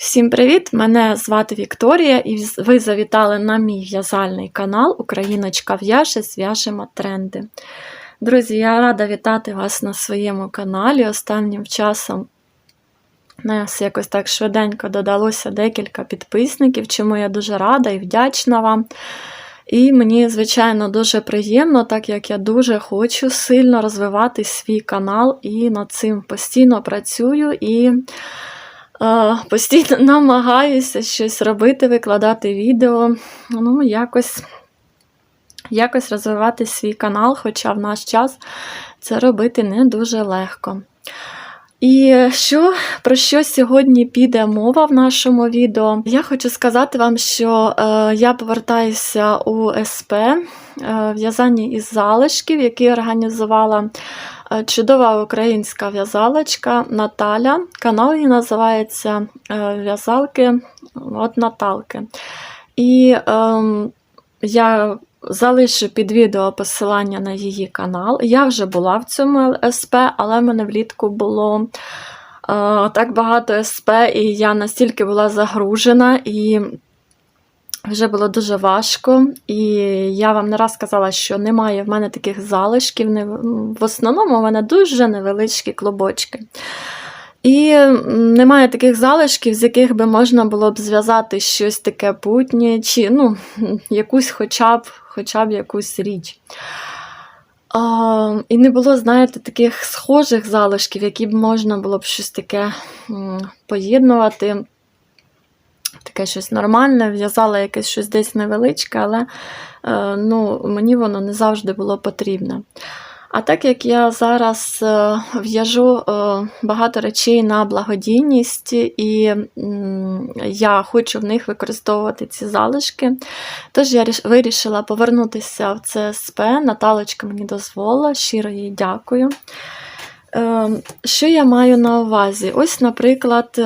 Всім привіт! Мене звати Вікторія, і ви завітали на мій в'язальний канал Україночка в'яже, зв'яжемо тренди. Друзі, я рада вітати вас на своєму каналі. Останнім часом нас якось так швиденько додалося декілька підписників, чому я дуже рада і вдячна вам. І мені, звичайно, дуже приємно, так як я дуже хочу сильно розвивати свій канал і над цим постійно працюю і постійно намагаюся щось робити, викладати відео. Ну, якось, якось розвивати свій канал, хоча в наш час це робити не дуже легко. І що про що сьогодні піде мова в нашому відео? Я хочу сказати вам, що е, я повертаюся у СП е, в'язання із залишків, які організувала чудова українська в'язалочка Наталя. Канал її називається е, В'язалки от Наталки. І е, я Залишу під відео посилання на її канал. Я вже була в цьому СП, але в мене влітку було е, так багато СП, і я настільки була загружена, і вже було дуже важко. І я вам не раз сказала, що немає в мене таких залишків. В основному у мене дуже невеличкі клубочки. І немає таких залишків, з яких би можна було б зв'язати щось таке путнє, чи ну, якусь хоча б хоча б якусь річ. А, І не було, знаєте, таких схожих залишків, які б можна було б щось таке поєднувати. Таке щось нормальне, в'язала якесь щось десь невеличке, але е, ну, мені воно не завжди було потрібне. А так як я зараз е, в'яжу е, багато речей на благодійність, і я хочу в них використовувати ці залишки, тож я вирішила повернутися в ЦСП. Наталочка мені дозволила, щиро їй дякую. Е, що я маю на увазі? Ось, наприклад,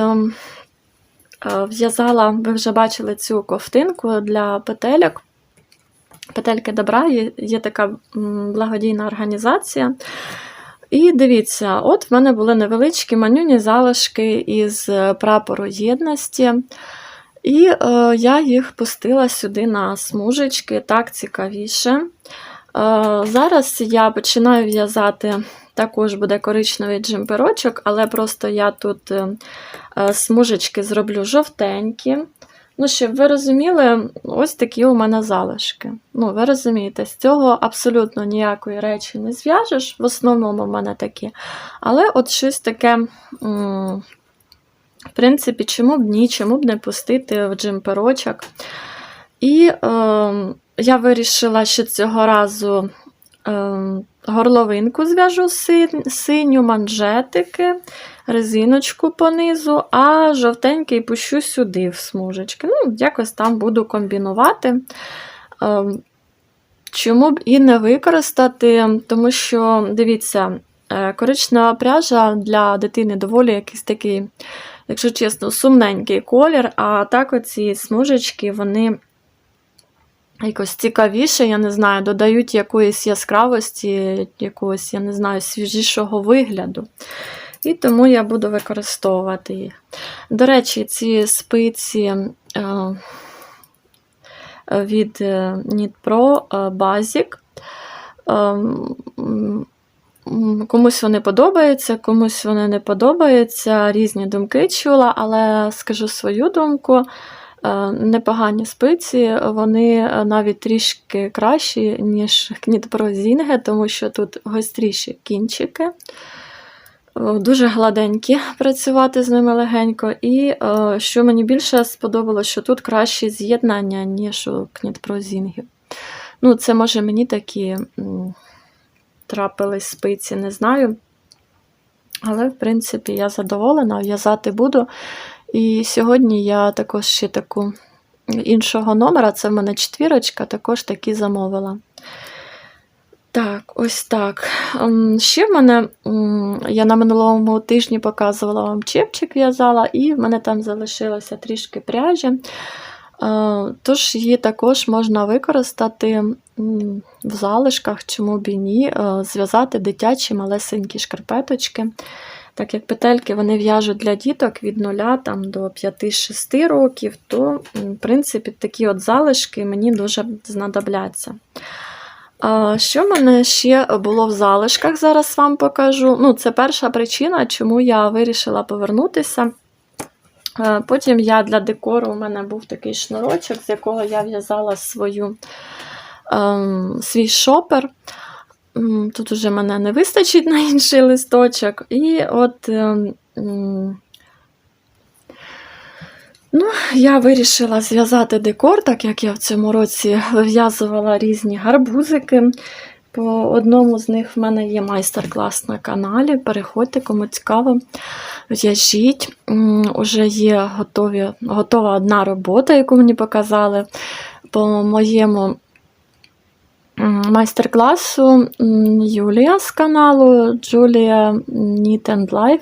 в'язала, ви вже бачили цю ковтинку для петельок. Петельки добра є, є така благодійна організація. І дивіться, от в мене були невеличкі манюні залишки із е, прапору єдності. І е, я їх пустила сюди на смужечки, так цікавіше. Е, Зараз я починаю в'язати, також буде коричневий джемперочок, але просто я тут е, е смужечки зроблю жовтенькі. Ну, щоб ви розуміли, ось такі у мене залишки. Ну, ви розумієте, з цього абсолютно ніякої речі не зв'яжеш, в основному в мене такі. Але от щось таке, в принципі, чому б ні, чому б не пустити в джимперочок. І е, я вирішила, що цього разу е, горловинку зв'яжу синю манжетики резиночку понизу, а жовтенький пущу сюди в смужечки. Ну, якось там буду комбінувати. Ем, чому б і не використати, тому що, дивіться, е, коричнева пряжа для дитини доволі якийсь такий, якщо чесно, сумненький колір, а так оці смужечки, вони якось цікавіше, я не знаю, додають якоїсь яскравості, якогось, я не знаю, свіжішого вигляду. І тому я буду використовувати їх. До речі, ці спиці е, від Knit Pro Basic. Комусь вони подобаються, комусь вони не подобаються. Різні думки чула, але скажу свою думку. Е, непогані спиці, вони навіть трішки кращі, ніж Knit Pro тому що тут гостріші кінчики. Дуже гладенькі працювати з ними легенько. І е, що мені більше сподобалося, що тут краще з'єднання, ніж у кнітпрозінгів. Ну, це, може, мені такі трапились спиці, не знаю. Але, в принципі, я задоволена, в'язати буду. І сьогодні я також ще таку іншого номера, це в мене четвірочка, також такі замовила. Так, ось так. Ем, ще в мене, я на минулому тижні показувала вам чепчик в'язала, і в мене там залишилося трішки пряжі. Е, тож її також можна використати в залишках, чому б і ні, е, зв'язати дитячі малесенькі шкарпеточки. Так як петельки вони в'яжуть для діток від 0 там, до 5-6 років, то, в принципі, такі от залишки мені дуже знадобляться. Що в мене ще було в залишках, зараз вам покажу. Ну, Це перша причина, чому я вирішила повернутися. Потім я для декору у мене був такий шнурочок, з якого я в'язала свою, ем, свій шопер. Тут уже мене не вистачить на інший листочок. І от ем, ну, я вирішила зв'язати декор, так як я в цьому році вив'язувала різні гарбузики. По одному з них в мене є майстер-клас на каналі. Переходьте, кому цікаво, в'яжіть. Уже є готові, готова одна робота, яку мені показали по моєму майстер-класу Юлія з каналу Julia Knit and Life.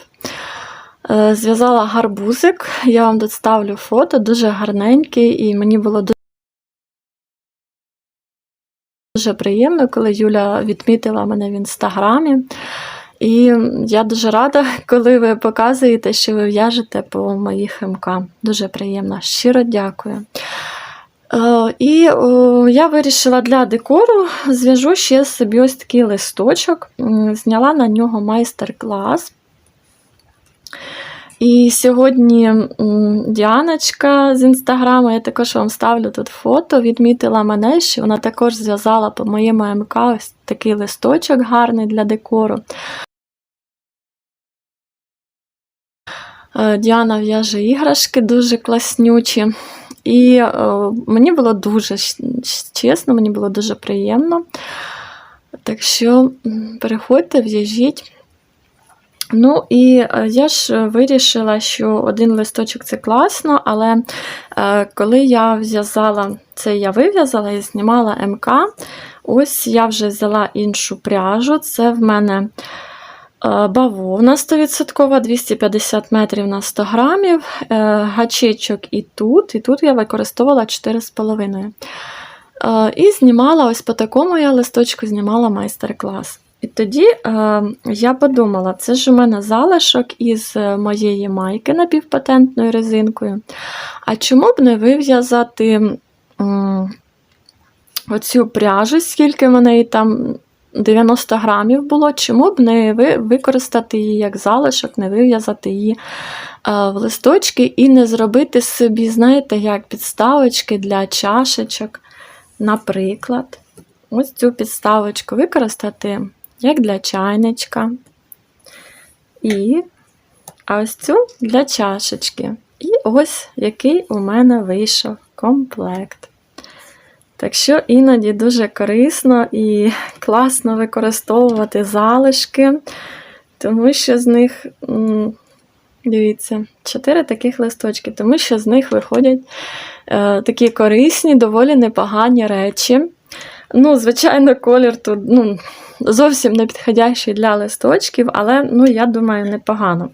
Е, Зв'язала гарбузик, я вам доставлю фото, дуже гарненький, і мені було дуже Дуже приємно, коли Юля відмітила мене в інстаграмі. І я дуже рада, коли ви показуєте, що ви в'яжете по моїх МК. Дуже приємно. Щиро дякую. Е, І я вирішила для декору зв'яжу ще собі ось такий листочок, зняла на нього майстер-клас. І сьогодні Діаночка з інстаграму, я також вам ставлю тут фото, відмітила мене, що вона також зв'язала по моєму МК ось такий листочок гарний для декору. Е, Діана в'яже іграшки дуже класнючі. І е, мені було дуже чесно, мені було дуже приємно. Так що переходьте, в'яжіть. Ну і е, я ж вирішила, що один листочок це класно, але е, коли я в'язала це, я вив'язала і знімала МК, ось я вже взяла іншу пряжу. Це в мене бавовна 100%, 250 метрів на 100 грамів, е, гачечок і тут, і тут я використовувала 4,5. Е, І знімала ось по такому я листочку знімала майстер-клас. І тоді е, я подумала, це ж у мене залишок із е, моєї майки напівпатентною резинкою. А чому б не вив'язати оцю пряжу, скільки в мене там 90 грамів було, чому б не використати її як залишок, не вив'язати її е, в листочки і не зробити собі, знаєте, як підставочки для чашечок, наприклад. Ось цю підставочку використати як для чайничка. І а ось цю для чашечки. І ось який у мене вийшов комплект. Так що іноді дуже корисно і класно використовувати залишки, тому що з них, дивіться, чотири таких листочки, тому що з них виходять е, такі корисні, доволі непогані речі. Ну, звичайно, колір тут ну, зовсім не підходящий для листочків, але ну, я думаю, непогано.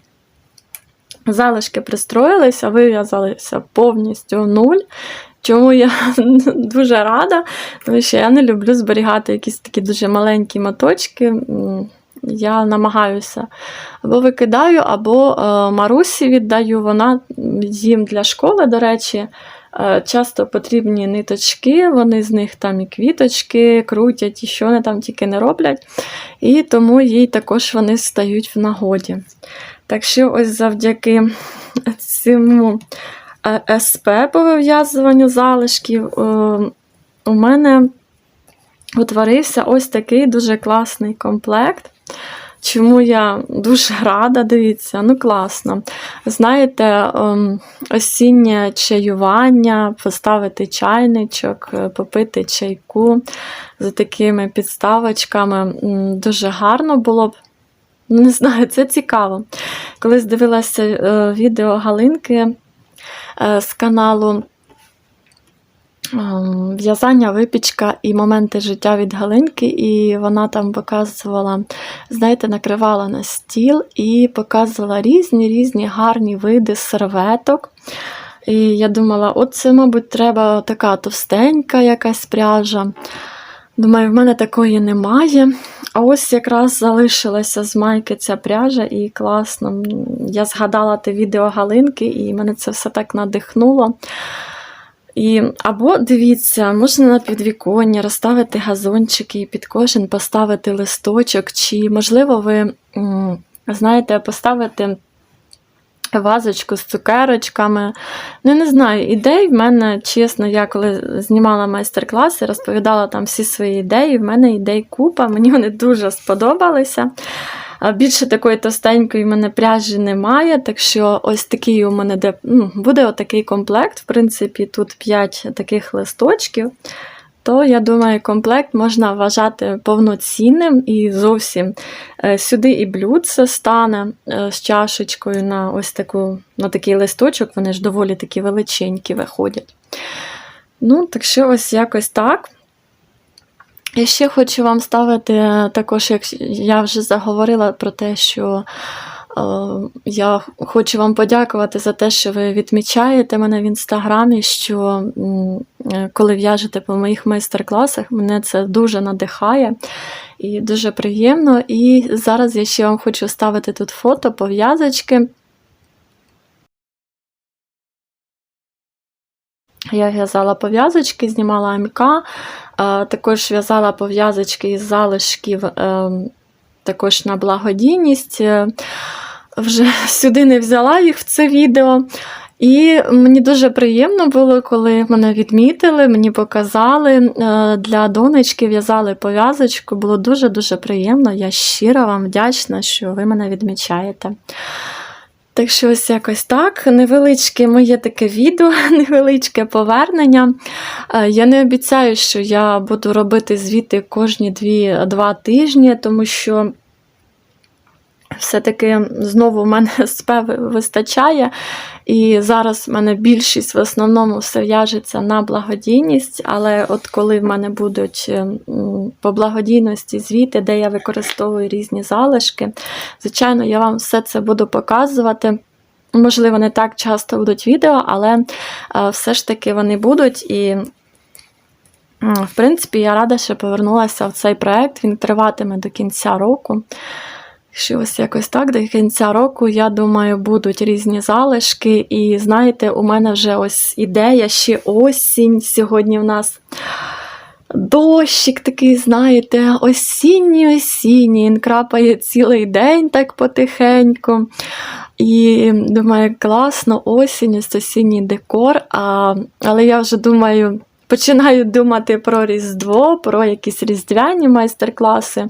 Залишки пристроїлися, вив'язалися повністю нуль. Чому я дуже рада, тому що я не люблю зберігати якісь такі дуже маленькі моточки. Я намагаюся або викидаю, або е, Марусі віддаю. Вона їм для школи, до речі, е, часто потрібні ниточки, вони з них там і квіточки крутять, і що вони там тільки не роблять. І тому їй також вони стають в нагоді. Так що, ось завдяки цьому СП по вив'язуванню залишків, е, у мене утворився ось такий дуже класний комплект. Чому я дуже рада, дивіться, ну класно. Знаєте, ем, осіннє чаювання, поставити чайничок, е, попити чайку з такими підставочками. Дуже гарно було б. Не знаю, це цікаво. Колись дивилася е, відео Галинки е, з каналу ем, В'язання, випічка і моменти життя від Галинки, і вона там показувала, знаєте, накривала на стіл і показувала різні різні гарні види серветок. І я думала, от це, мабуть, треба така товстенька якась пряжа. Думаю, в мене такої немає. А ось якраз залишилася з майки ця пряжа, і класно. Я згадала те відео Галинки, і мене це все так надихнуло. І, або дивіться, можна на підвіконня розставити газончики і під кожен поставити листочок, чи, можливо, ви знаєте, поставити вазочку з цукерочками. Ну, не знаю, ідей в мене, чесно, я коли знімала майстер-класи, розповідала там всі свої ідеї. В мене ідей купа, мені вони дуже сподобалися. Більше такої товстенької в мене пряжі немає, так що ось такий у мене де, ну, буде отакий комплект. В принципі, тут 5 таких листочків. То, я думаю, комплект можна вважати повноцінним і зовсім е, сюди і блюдце стане е, з чашечкою на ось таку, на такий листочок, вони ж доволі такі величенькі виходять. Ну, так що ось якось так. І ще хочу вам ставити також, як я вже заговорила про те, що я хочу вам подякувати за те, що ви відмічаєте мене в інстаграмі, що е, коли в'яжете по моїх майстер-класах, мене це дуже надихає і дуже приємно. І зараз я ще вам хочу ставити тут фото пов'язочки. Я в'язала пов'язочки, знімала аміка, е, також в'язала пов'язочки із залишків е, також на благодійність. Вже сюди не взяла їх в це відео. І мені дуже приємно було, коли мене відмітили, мені показали е, для донечки, в'язали пов'язочку. Було дуже-дуже приємно. Я щиро вам вдячна, що ви мене відмічаєте. Так що ось якось так. Невеличке моє таке відео, невеличке повернення. Е, Я не обіцяю, що я буду робити звіти кожні 2 тижні, тому що все-таки знову в мене СП вистачає. І зараз в мене більшість в основному все в'яжеться на благодійність, але от коли в мене будуть по благодійності звіти, де я використовую різні залишки, звичайно, я вам все це буду показувати. Можливо, не так часто будуть відео, але е, все ж таки вони будуть. І, в принципі, я рада, що повернулася в цей проект. Він триватиме до кінця року. Що ось якось так, до кінця року, я думаю, будуть різні залишки. І знаєте, у мене вже ось ідея, ще осінь. Сьогодні в нас дощик такий, знаєте, осінній-осінній. Він крапає цілий день так потихеньку. І думаю, класно, осінь, осінній декор. А, але я вже думаю. Починаю думати про Різдво, про якісь різдвяні майстер-класи.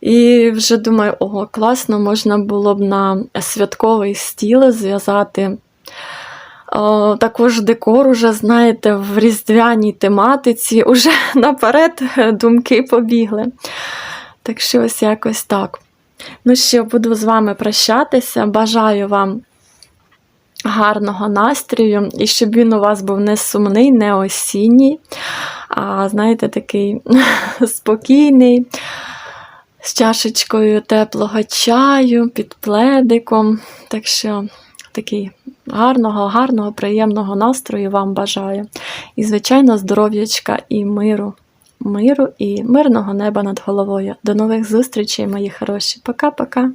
І вже думаю, ого, класно, можна було б на святковий стіл зв'язати. Також декор, уже, знаєте, в різдвяній тематиці, уже наперед думки побігли. Так що ось якось так. Ну що, буду з вами прощатися. Бажаю вам гарного настрою, і щоб він у вас був не сумний, не осінній, а знаєте, такий спокійний, з чашечкою теплого чаю, під пледиком. Так що такий гарного, гарного, приємного настрою вам бажаю. І, звичайно, здоров'ячка і миру. Миру і мирного неба над головою. До нових зустрічей, мої хороші. Пока-пока.